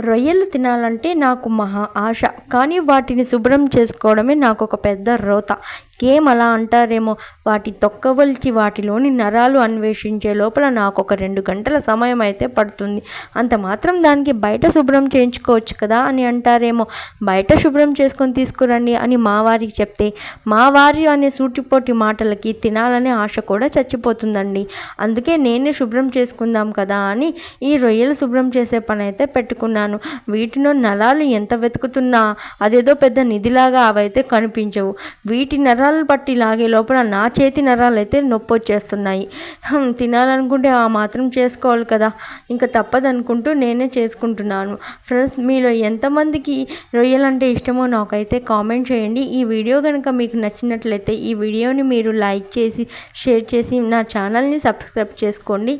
రొయ్యలు తినాలంటే నాకు మహా ఆశ. కానీ వాటిని శుభ్రం చేసుకోవడమే నాకు ఒక పెద్ద రోత. గేమ్ అలా అంటారేమో. వాటి తొక్కవలిచి వాటిలోని నరాలు అన్వేషించే లోపల నాకు ఒక రెండు గంటల సమయం అయితే పడుతుంది. అంత మాత్రం దానికి బయట శుభ్రం చేయించుకోవచ్చు కదా అని అంటారేమో. బయట శుభ్రం చేసుకొని తీసుకురండి అని మా వారికి చెప్తే మా వారి అనే సూటిపోటి మాటలకి తినాలనే ఆశ కూడా చచ్చిపోతుందండి. అందుకే నేనే శుభ్రం చేసుకుందాం కదా అని ఈ రొయ్యలు శుభ్రం చేసే పని అయితే పెట్టుకున్నాను. వీటిలో నరాలు ఎంత వెతుకుతున్నా అదేదో పెద్ద నిధిలాగా అవైతే కనిపించవు. వీటి నరాలు పట్టి లాగే లోపల నా చేతి నరాలు అయితే నొప్పి వచ్చేస్తున్నాయి తినాలనుకుంటే ఆ మాత్రం చేసుకోవాలి కదా. ఇంకా తప్పదనుకుంటూ నేనే చేసుకుంటున్నాను. ఫ్రెండ్స్ మీలో ఎంతమందికి రొయ్యలంటే ఇష్టమో నాకైతే కామెంట్ చేయండి. ఈ వీడియో కనుక మీకు నచ్చినట్లయితే ఈ వీడియోని మీరు లైక్ చేసి షేర్ చేసి నా ఛానల్ని సబ్స్క్రైబ్ చేసుకోండి.